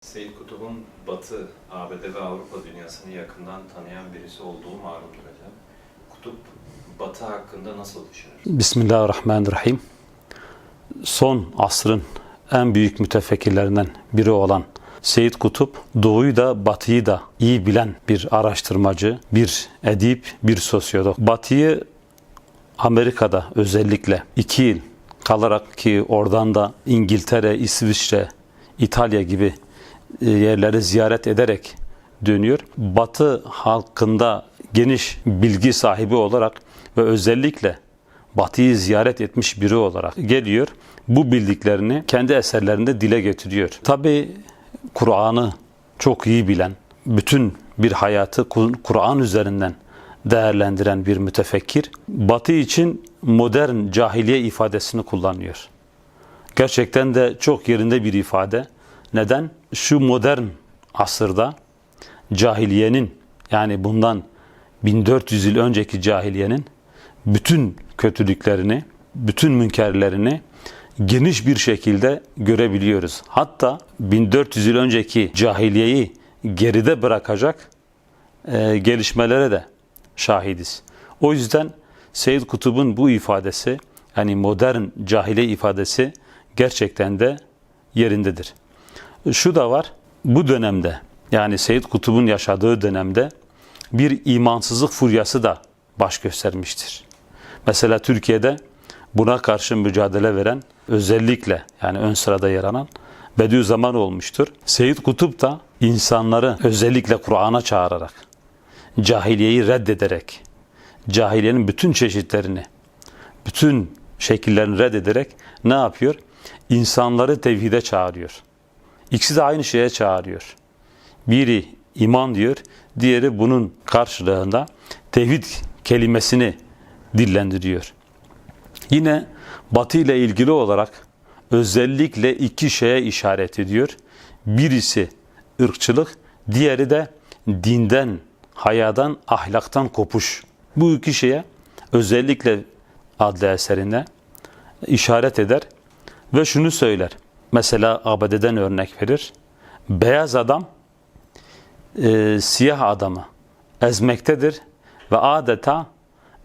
Seyyid Kutup'un Batı, ABD ve Avrupa dünyasını yakından tanıyan birisi olduğu malumdur hocam. Kutup Batı hakkında nasıl düşünür? Bismillahirrahmanirrahim. Son asrın en büyük mütefekkirlerinden biri olan Seyyid Kutup, Doğu'yu da Batı'yı da iyi bilen bir araştırmacı, bir edip, bir sosyolog. Batı'yı Amerika'da özellikle iki yıl kalarak ki oradan da İngiltere, İsviçre, İtalya gibi yerleri ziyaret ederek dönüyor. Batı halkında geniş bilgi sahibi olarak ve özellikle Batı'yı ziyaret etmiş biri olarak geliyor. Bu bildiklerini kendi eserlerinde dile getiriyor. Tabi Kur'an'ı çok iyi bilen, bütün bir hayatı Kur- Kur'an üzerinden değerlendiren bir mütefekkir, Batı için modern cahiliye ifadesini kullanıyor. Gerçekten de çok yerinde bir ifade. Neden? Şu modern asırda cahiliyenin yani bundan 1400 yıl önceki cahiliyenin bütün kötülüklerini, bütün münkerlerini geniş bir şekilde görebiliyoruz. Hatta 1400 yıl önceki cahiliyeyi geride bırakacak e, gelişmelere de şahidiz. O yüzden Seyyid Kutub'un bu ifadesi yani modern cahiliye ifadesi gerçekten de yerindedir. Şu da var bu dönemde yani Seyyid Kutub'un yaşadığı dönemde bir imansızlık furyası da baş göstermiştir. Mesela Türkiye'de buna karşı mücadele veren özellikle yani ön sırada yer alan Bediüzzaman olmuştur. Seyyid Kutup da insanları özellikle Kur'an'a çağırarak, cahiliyeyi reddederek, cahiliyenin bütün çeşitlerini, bütün şekillerini reddederek ne yapıyor? İnsanları tevhide çağırıyor. İkisi de aynı şeye çağırıyor. Biri iman diyor, diğeri bunun karşılığında tevhid kelimesini dillendiriyor. Yine Batı ile ilgili olarak özellikle iki şeye işaret ediyor. Birisi ırkçılık, diğeri de dinden, hayadan, ahlaktan kopuş. Bu iki şeye özellikle adlı eserinde işaret eder ve şunu söyler. Mesela ABD'den örnek verir. Beyaz adam e, siyah adamı ezmektedir ve adeta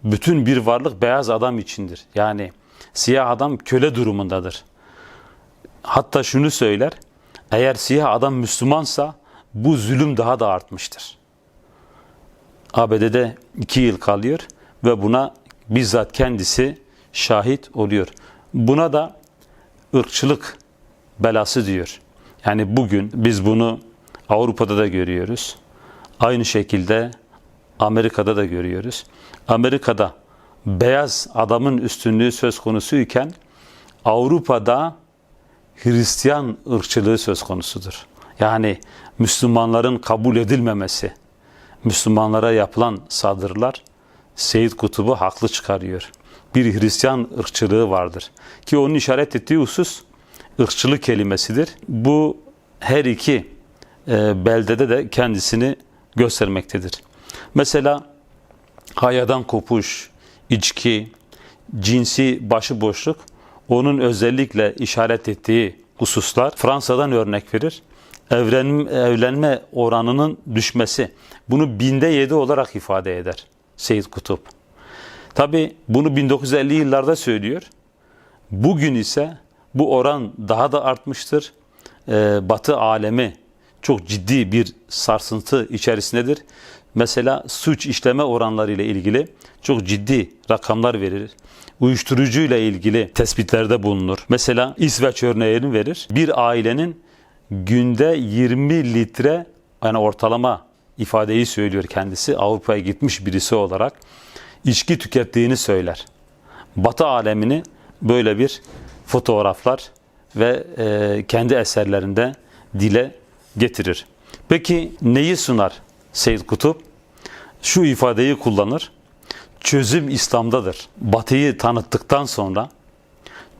bütün bir varlık beyaz adam içindir. Yani siyah adam köle durumundadır. Hatta şunu söyler, eğer siyah adam Müslümansa bu zulüm daha da artmıştır. ABD'de iki yıl kalıyor ve buna bizzat kendisi şahit oluyor. Buna da ırkçılık belası diyor. Yani bugün biz bunu Avrupa'da da görüyoruz. Aynı şekilde Amerika'da da görüyoruz. Amerika'da beyaz adamın üstünlüğü söz konusuyken Avrupa'da Hristiyan ırkçılığı söz konusudur. Yani Müslümanların kabul edilmemesi, Müslümanlara yapılan saldırılar Seyyid Kutub'u haklı çıkarıyor. Bir Hristiyan ırkçılığı vardır. Ki onun işaret ettiği husus ırkçılık kelimesidir. Bu her iki e, beldede de kendisini göstermektedir. Mesela hayadan kopuş, içki, cinsi başıboşluk onun özellikle işaret ettiği hususlar. Fransa'dan örnek verir. Evlen, evlenme oranının düşmesi. Bunu binde yedi olarak ifade eder Seyyid Kutup. Tabi bunu 1950 yıllarda söylüyor. Bugün ise bu oran daha da artmıştır. Ee, batı alemi çok ciddi bir sarsıntı içerisindedir. Mesela suç işleme oranları ile ilgili çok ciddi rakamlar verir. Uyuşturucu ile ilgili tespitlerde bulunur. Mesela İsveç örneğini verir. Bir ailenin günde 20 litre yani ortalama ifadeyi söylüyor kendisi Avrupa'ya gitmiş birisi olarak içki tükettiğini söyler. Batı alemini böyle bir fotoğraflar ve e, kendi eserlerinde dile getirir. Peki neyi sunar Seyyid Kutup? Şu ifadeyi kullanır. Çözüm İslam'dadır. Batı'yı tanıttıktan sonra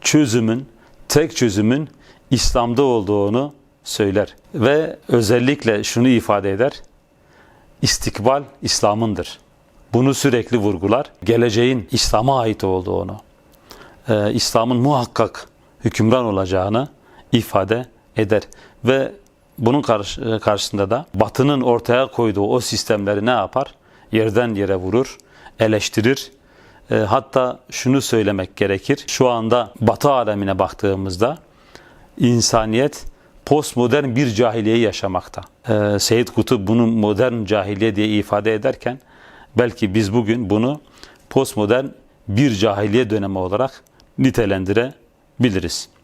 çözümün, tek çözümün İslam'da olduğunu söyler. Ve özellikle şunu ifade eder. İstikbal İslam'ındır. Bunu sürekli vurgular. Geleceğin İslam'a ait olduğunu, e, İslam'ın muhakkak hükümran olacağını ifade eder. Ve bunun karşı- e, karşısında da Batı'nın ortaya koyduğu o sistemleri ne yapar? Yerden yere vurur, eleştirir. E, hatta şunu söylemek gerekir. Şu anda Batı alemine baktığımızda insaniyet postmodern bir cahiliyeyi yaşamakta. Ee, Seyyid Kutup bunu modern cahiliye diye ifade ederken belki biz bugün bunu postmodern bir cahiliye dönemi olarak nitelendirebiliriz.